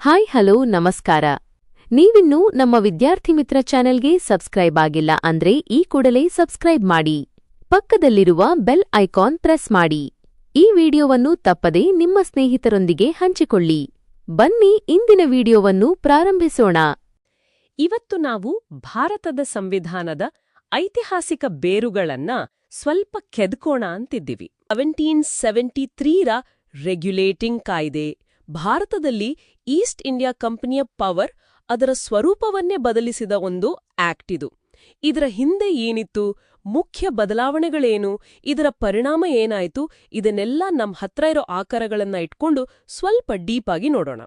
Hi, hello, ನಮಸ್ಕಾರ. ನೀವಿನ್ನೂ ನಮ್ಮ ವಿದ್ಯಾರ್ಥಿ ಮಿತ್ರ ಚಾನೆಲ್ಗೆ ಸಬ್ಸ್ಕ್ರೈಬ್ ಆಗಿಲ್ಲ ಅಂದ್ರೆ ಈ ಕೂಡಲೇ ಸಬ್ಸ್ಕ್ರೈಬ್ ಮಾಡಿ. ಪಕ್ಕದಲ್ಲಿರುವ ಬೆಲ್ ಐಕಾನ್ ಪ್ರೆಸ್ ಮಾಡಿ. ಈ ವಿಡಿಯೋವನ್ನು ತಪ್ಪದೇ ನಿಮ್ಮ ಸ್ನೇಹಿತರೊಂದಿಗೆ ಹಂಚಿಕೊಳ್ಳಿ. ಬನ್ನಿ, ಇಂದಿನ ವಿಡಿಯೋವನ್ನು ಪ್ರಾರಂಭಿಸೋಣ. ಇವತ್ತು ನಾವು ಭಾರತದ ಸಂವಿಧಾನದ ಐತಿಹಾಸಿಕ ಬೇರುಗಳನ್ನ ಸ್ವಲ್ಪ ಕೆದ್ಕೋಣ ಅಂತಿದ್ದೀವಿ. ಸೆವೆಂಟೀನ್ ಸೆವೆಂಟಿ ತ್ರೀರ ರೆಗ್ಯುಲೇಟಿಂಗ್ ಕಾಯ್ದೆ ಭಾರತದಲ್ಲಿ ಈಸ್ಟ್ ಇಂಡಿಯಾ ಕಂಪನಿಯ ಪವರ್ ಅದರ ಸ್ವರೂಪವನ್ನೇ ಬದಲಿಸಿದ ಒಂದು ಆಕ್ಟ್ ಇದು. ಇದರ ಹಿಂದೆ ಏನಿತ್ತು? ಮುಖ್ಯ ಬದಲಾವಣೆಗಳೇನು? ಇದರ ಪರಿಣಾಮ ಏನಾಯ್ತು? ಇದನ್ನೆಲ್ಲ ನಮ್ಮ ಹತ್ರ ಇರೋ ಆಕಾರಗಳನ್ನ ಇಟ್ಕೊಂಡು ಸ್ವಲ್ಪ ಡೀಪ್ ಆಗಿ ನೋಡೋಣ.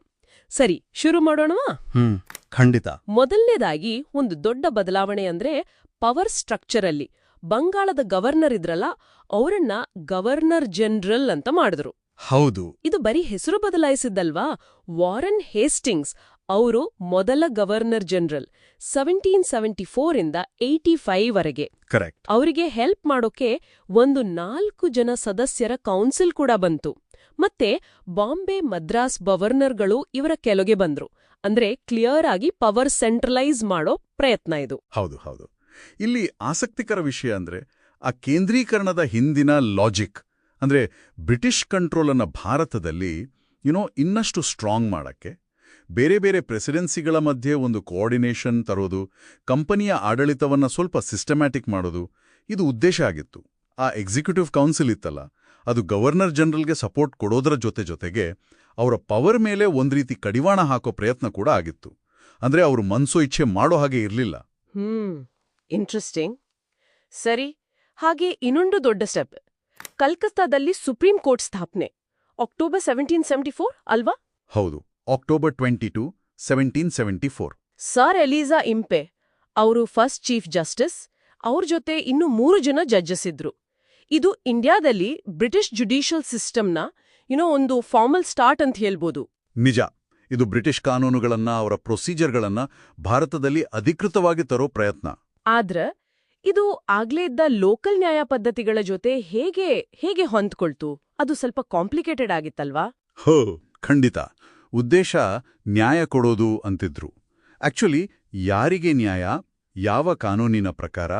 ಸರಿ ಶುರು ಮಾಡೋಣವಾ? ಹ್ಮ್ ಖಂಡಿತ. ಮೊದಲನೇದಾಗಿ ಒಂದು ದೊಡ್ಡ ಬದಲಾವಣೆ ಅಂದ್ರೆ ಪವರ್ ಸ್ಟ್ರಕ್ಚರಲ್ಲಿ ಬಂಗಾಳದ ಗವರ್ನರ್ ಇದ್ರಲ್ಲ ಅವರನ್ನ ಗವರ್ನರ್ ಜನರಲ್ ಅಂತ ಮಾಡಿದ್ರು. ಹೌದು. ಇದು ಬರೀ ಹೆಸರು ಬದಲಾಯಿಸಿದ್ದಲ್ವಾ? ವಾರನ್ ಹೇಸ್ಟಿಂಗ್ಸ್ ಅವರು ಮೊದಲ governor general seventeen seventy four ಇಂದ ಏಯ್ಟಿ ಫೈವ್ ವರೆಗೆ. ಕರೆಕ್ಟ್. ಅವರಿಗೆ ಹೆಲ್ಪ್ ಮಾಡೋಕೆ ಒಂದು ನಾಲ್ಕು ಜನ ಸದಸ್ಯರ ಕೌನ್ಸಿಲ್ ಕೂಡ ಬಂತು. ಮತ್ತೆ ಬಾಂಬೆ ಮದ್ರಾಸ್ ಗವರ್ನರ್ಗಳು ಇವರ ಕೆಲಗೆ ಬಂದ್ರು. ಅಂದ್ರೆ ಕ್ಲಿಯರ್ ಆಗಿ ಪವರ್ ಸೆಂಟ್ರಲೈಸ್ ಮಾಡೋ ಪ್ರಯತ್ನ ಇದು. ಹೌದು ಹೌದು. ಇಲ್ಲಿ ಆಸಕ್ತಿಕರ ವಿಷಯ ಅಂದ್ರೆ ಆ ಕೇಂದ್ರೀಕರಣದ ಹಿಂದಿನ ಲಾಜಿಕ್ ಅಂದ್ರೆ ಬ್ರಿಟಿಷ್ ಕಂಟ್ರೋಲನ್ನು ಭಾರತದಲ್ಲಿ ಯುನೋ ಇನ್ನಷ್ಟು ಸ್ಟ್ರಾಂಗ್ ಮಾಡಕ್ಕೆ, ಬೇರೆ ಬೇರೆ ಪ್ರೆಸಿಡೆನ್ಸಿಗಳ ಮಧ್ಯೆ ಒಂದು ಕೋಆರ್ಡಿನೇಷನ್ ತರೋದು, ಕಂಪನಿಯ ಆಡಳಿತವನ್ನ ಸ್ವಲ್ಪ ಸಿಸ್ಟಮ್ಯಾಟಿಕ್ ಮಾಡೋದು, ಇದು ಉದ್ದೇಶ ಆಗಿತ್ತು. ಆ ಎಕ್ಸಿಕ್ಯೂಟಿವ್ ಕೌನ್ಸಿಲ್ ಇತ್ತಲ್ಲ, ಅದು ಗವರ್ನರ್ ಜನರಲ್ಗೆ ಸಪೋರ್ಟ್ ಕೊಡೋದರ ಜೊತೆ ಜೊತೆಗೆ ಅವರ ಪವರ್ ಮೇಲೆ ಒಂದು ರೀತಿ ಕಡಿವಾಣ ಹಾಕೋ ಪ್ರಯತ್ನ ಕೂಡ ಆಗಿತ್ತು. ಅಂದ್ರೆ ಅವರು ಮನ್ಸೋ ಇಚ್ಛೆ ಮಾಡೋ ಹಾಗೆ ಇರಲಿಲ್ಲ. ಹ್ಮ್ ಇಂಟ್ರೆಸ್ಟಿಂಗ್ ಸರಿ, ಹಾಗೆ ಇನ್ನೊಂದು ದೊಡ್ಡ ಸ್ಟೆಪ್ ಕಲ್ಕತ್ತಾದಲ್ಲಿ ಸುಪ್ರೀಂ ಕೋರ್ಟ್ ಸ್ಥಾಪನೆ. ಅಕ್ಟೋಬರ್ ಸೆವೆಂಟೀನ್ ಸೆವೆಂಟಿ ಫೋರ್ ಅಲ್ವಾ? ಹೌದು. October twenty two seventeen seventy four. Sir Elijah Impey ಅವರು ಫಸ್ಟ್ ಚೀಫ್ ಜಸ್ಟಿಸ್ ಅವ್ರ ಜೊತೆ ಇನ್ನು ಮೂರು ಜನ ಜಡ್ಜಸ್ ಇದ್ರು. ಇದು ಇಂಡಿಯಾದಲ್ಲಿ ಬ್ರಿಟಿಷ್ ಜುಡಿಷಿಯಲ್ ಸಿಸ್ಟಮ್ನ ಏನೋ ಒಂದು ಫಾರ್ಮಲ್ ಸ್ಟಾರ್ಟ್ ಅಂತ ಹೇಳ್ಬೋದು. ನಿಜ. ಇದು ಬ್ರಿಟಿಷ್ ಕಾನೂನುಗಳನ್ನ ಅವರ ಪ್ರೊಸೀಜರ್ಗಳನ್ನ ಭಾರತದಲ್ಲಿ ಅಧಿಕೃತವಾಗಿ ತರೋ ಪ್ರಯತ್ನ. ಆದ್ರ ಇದು ಆಗ್ಲೇ ಇದ್ದ ಲೋಕಲ್ ನ್ಯಾಯ ಪದ್ಧತಿಗಳ ಜೊತೆ ಹೇಗೆ ಹೇಗೆ ಹೊಂದ್ಕೊಳ್ತು? ಅದು ಸ್ವಲ್ಪ ಕಾಂಪ್ಲಿಕೇಟೆಡ್ ಆಗಿತ್ತಲ್ವಾ? ಹೋ ಖಂಡಿತ. ಉದ್ದೇಶ ನ್ಯಾಯ ಕೊಡೋದು ಅಂತಿದ್ರು. ಆಕ್ಚುಲಿ ಯಾರಿಗೆ ನ್ಯಾಯ ಯಾವ ಕಾನೂನಿನ ಪ್ರಕಾರ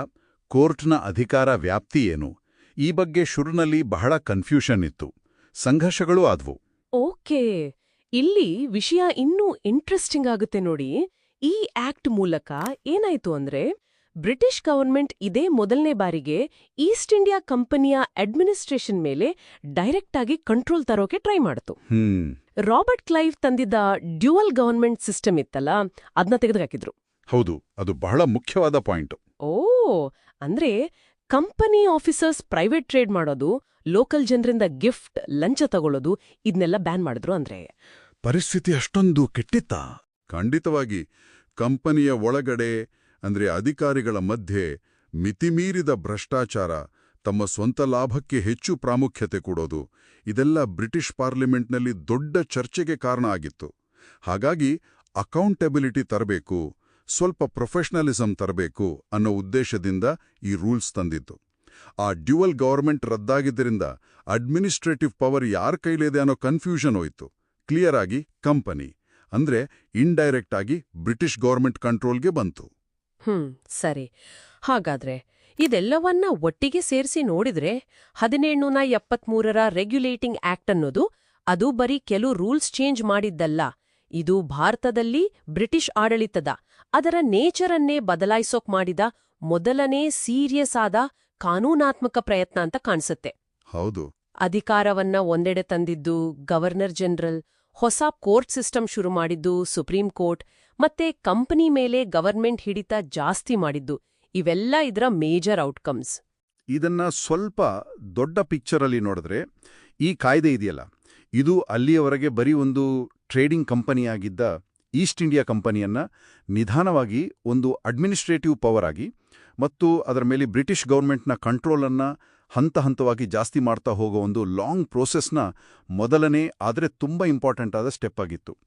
ಕೋರ್ಟ್ನ ಅಧಿಕಾರ ವ್ಯಾಪ್ತಿ ಏನು ಈ ಬಗ್ಗೆ ಶುರುನಲ್ಲಿ ಬಹಳ ಕನ್ಫ್ಯೂಷನ್ ಇತ್ತು. ಸಂಘರ್ಷಗಳು ಆದ್ವು. ಓಕೆ. ಇಲ್ಲಿ ವಿಷಯ ಇನ್ನೂ ಇಂಟ್ರೆಸ್ಟಿಂಗ್ ಆಗುತ್ತೆ ನೋಡಿ. ಈ ಆಕ್ಟ್ ಮೂಲಕ ಏನಾಯ್ತು ಅಂದ್ರೆ ಬ್ರಿಟಿಷ್ ಗವರ್ಮೆಂಟ್ ಇದೇ ಮೊದಲನೇ ಬಾರಿಗೆ ಈಸ್ಟ್ ಇಂಡಿಯಾ ಕಂಪನಿಯ ಅಡ್ಮಿನಿಸ್ಟ್ರೇಷನ್ ಮೇಲೆ ಡೈರೆಕ್ಟ್ ಆಗಿ ಕಂಟ್ರೋಲ್ ತರೋಕೆ ಟ್ರೈ ಮಾಡ್ತು. ರಾಬರ್ಟ್ ಕ್ಲೈವ್ ತಂದಿದ್ದ ಡ್ಯುವಲ್ ಗವರ್ಮೆಂಟ್ ಸಿಸ್ಟಮ್ ಇತ್ತಲ್ಲ ಅದನ್ನ ತೆಗೆದುಹಾಕಿದ್ರು. ಹೌದು ಅದು ಬಹಳ ಮುಖ್ಯವಾದ ಪಾಯಿಂಟ್. ಓ ಅಂದ್ರೆ ಕಂಪನಿ ಆಫೀಸರ್ಸ್ ಪ್ರೈವೇಟ್ ಟ್ರೇಡ್ ಮಾಡೋದು ಲೋಕಲ್ ಜನರಿಂದ ಗಿಫ್ಟ್ ಲಂಚ ತಗೊಳ್ಳೋದು ಇದನ್ನೆಲ್ಲ ಬ್ಯಾನ್ ಮಾಡಿದ್ರು ಅಂದ್ರೆ. ಪರಿಸ್ಥಿತಿ ಅಷ್ಟೊಂದು ಕೆಟ್ಟಿತ್ತ? ಖಂಡಿತವಾಗಿ ಕಂಪನಿಯ ಒಳಗಡೆ ಅಂದ್ರೆ ಅಧಿಕಾರಿಗಳ ಮಧ್ಯೆ ಮಿತಿಮೀರಿದ ಭ್ರಷ್ಟಾಚಾರ ತಮ್ಮ ಸ್ವಂತ ಲಾಭಕ್ಕೆ ಹೆಚ್ಚು ಪ್ರಾಮುಖ್ಯತೆ ಕೊಡೋದು, ಇದೆಲ್ಲ ಬ್ರಿಟಿಷ್ ಪಾರ್ಲಿಮೆಂಟ್ನಲ್ಲಿ ದೊಡ್ಡ ಚರ್ಚೆಗೆ ಕಾರಣ ಆಗಿತ್ತು. ಹಾಗಾಗಿ ಅಕೌಂಟೆಬಿಲಿಟಿ ತರಬೇಕು, ಸ್ವಲ್ಪ ಪ್ರೊಫೆಷನಲಿಸಂ ತರಬೇಕು ಅನ್ನೋ ಉದ್ದೇಶದಿಂದ ಈ ರೂಲ್ಸ್ ತಂದಿತ್ತು. ಆ ಡ್ಯುವಲ್ ಗವರ್ಮೆಂಟ್ ರದ್ದಾಗಿದ್ದರಿಂದ ಅಡ್ಮಿನಿಸ್ಟ್ರೇಟಿವ್ ಪವರ್ ಯಾರ ಕೈಲಿದೆ ಅನ್ನೋ ಕನ್ಫ್ಯೂಷನ್ ಹೋಯಿತು. ಕ್ಲಿಯರ್ ಆಗಿ ಕಂಪನಿ, ಅಂದ್ರೆ ಇಂಡೈರೆಕ್ಟ್ ಆಗಿ ಬ್ರಿಟಿಷ್ ಗೌರ್ಮೆಂಟ್ ಕಂಟ್ರೋಲ್ಗೆ ಬಂತು. ಹ್ಮ್ ಸರಿ. ಹಾಗಾದ್ರೆ ಇದೆಲ್ಲವನ್ನ ಒಟ್ಟಿಗೆ ಸೇರಿಸಿ ನೋಡಿದ್ರೆ ಹದಿನೇಳುನೂರ ಎಪ್ಪತ್ಮೂರರ ರೆಗ್ಯುಲೇಟಿಂಗ್ ಆಕ್ಟ್ ಅನ್ನೋದು ಅದು ಬರೀ ಕೆಲವು ರೂಲ್ಸ್ ಚೇಂಜ್ ಮಾಡಿದ್ದಲ್ಲ. ಇದು ಭಾರತದಲ್ಲಿ ಬ್ರಿಟಿಷ್ ಆಡಳಿತದ ಅದರ ನೇಚರನ್ನೇ ಬದಲಾಯಿಸೋಕ್ ಮಾಡಿದ ಮೊದಲನೇ ಸೀರಿಯಸ್ ಆದ ಕಾನೂನಾತ್ಮಕ ಪ್ರಯತ್ನ ಅಂತ ಕಾಣಿಸುತ್ತೆ. ಹೌದು. ಅಧಿಕಾರವನ್ನ ಒಂದೆಡೆ ತಂದಿದ್ದು ಗವರ್ನರ್ ಜನರಲ್ ಹೊಸ ಕೋರ್ಟ್ ಸಿಸ್ಟಮ್ ಶುರು ಮಾಡಿದ್ದು ಸುಪ್ರೀಂ ಕೋರ್ಟ್, ಮತ್ತೆ ಕಂಪನಿ ಮೇಲೆ ಗವರ್ಮೆಂಟ್ ಹಿಡಿತ ಜಾಸ್ತಿ ಮಾಡಿದ್ದು. ಇವೆಲ್ಲ ಇದರ ಮೇಜರ್ ಔಟ್ಕಮ್ಸ್. ಇದನ್ನ ಸ್ವಲ್ಪ ದೊಡ್ಡ ಪಿಕ್ಚರಲ್ಲಿ ನೋಡಿದ್ರೆ, ಈ ಕಾಯ್ದೆ ಇದೆಯಲ್ಲ? ಇದು ಅಲ್ಲಿಯವರೆಗೆ ಬರೀ ಒಂದು ಟ್ರೇಡಿಂಗ್ ಕಂಪನಿಯಾಗಿದ್ದ ಈಸ್ಟ್ ಇಂಡಿಯಾ ಕಂಪನಿಯನ್ನ ನಿಧಾನವಾಗಿ ಒಂದು ಅಡ್ಮಿನಿಸ್ಟ್ರೇಟಿವ್ ಪವರ್ ಆಗಿ, ಮತ್ತು ಅದರ ಮೇಲೆ ಬ್ರಿಟಿಷ್ ಗೌರ್ಮೆಂಟ್ನ ಕಂಟ್ರೋಲನ್ನ ಹಂತ ಹಂತವಾಗಿ ಜಾಸ್ತಿ ಮಾಡ್ತಾ ಹೋಗೋ ಒಂದು ಲಾಂಗ್ ಪ್ರೋಸೆಸ್ನ ಮೊದಲನೇ ಆದರೆ ತುಂಬ ಇಂಪಾರ್ಟೆಂಟ್ ಆದ ಸ್ಟೆಪ್ ಆಗಿತ್ತು.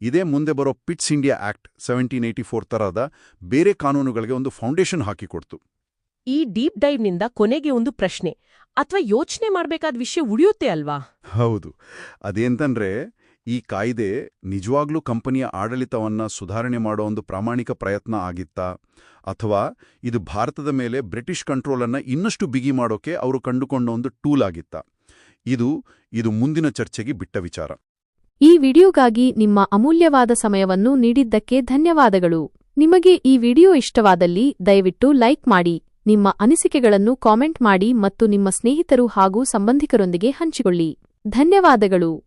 ಇದೇ ಮುಂದೆ ಬರೋ Pitt's India act seventeen eighty four ತರಹದ ಬೇರೆ ಕಾನೂನುಗಳಿಗೆ ಒಂದು ಫೌಂಡೇಶನ್ ಹಾಕಿಕೊಡ್ತು ಈ ಡೀಪ್ ಡೈವ್ನಿಂದ ಕೊನೆಗೆ ಒಂದು ಪ್ರಶ್ನೆ. ಅಥವಾ ಯೋಚನೆ ಮಾಡಬೇಕಾದ ವಿಷಯ ಉಳಿಯುತ್ತೆ ಅಲ್ವಾ? ಹೌದು. ಅದೇಂತಂದ್ರೆ ಈ ಕಾಯ್ದೆ ನಿಜವಾಗ್ಲೂ ಕಂಪನಿಯ ಆಡಳಿತವನ್ನ ಸುಧಾರಣೆ ಮಾಡೋ ಒಂದು ಪ್ರಾಮಾಣಿಕ ಪ್ರಯತ್ನ ಆಗಿತ್ತಾ? ಅಥವಾ ಇದು ಭಾರತದ ಮೇಲೆ ಬ್ರಿಟಿಷ್ ಕಂಟ್ರೋಲನ್ನು ಇನ್ನಷ್ಟು ಬಿಗಿ ಮಾಡೋಕೆ ಅವರು ಕಂಡುಕೊಂಡ ಒಂದು ಟೂಲ್ ಆಗಿತ್ತಾ? ಇದು ಇದು ಮುಂದಿನ ಚರ್ಚೆಗೆ ಬಿಟ್ಟ ವಿಚಾರ. ಈ ವಿಡಿಯೋಗಾಗಿ ನಿಮ್ಮ ಅಮೂಲ್ಯವಾದ ಸಮಯವನ್ನು ನೀಡಿದ್ದಕ್ಕೆ ಧನ್ಯವಾದಗಳು. ನಿಮಗೆ ಈ ವಿಡಿಯೋ ಇಷ್ಟವಾದಲ್ಲಿ ದಯವಿಟ್ಟು ಲೈಕ್ ಮಾಡಿ, ನಿಮ್ಮ ಅನಿಸಿಕೆಗಳನ್ನು ಕಾಮೆಂಟ್ ಮಾಡಿ ಮತ್ತು ನಿಮ್ಮ ಸ್ನೇಹಿತರು ಹಾಗೂ ಸಂಬಂಧಿಕರೊಂದಿಗೆ ಹಂಚಿಕೊಳ್ಳಿ. ಧನ್ಯವಾದಗಳು.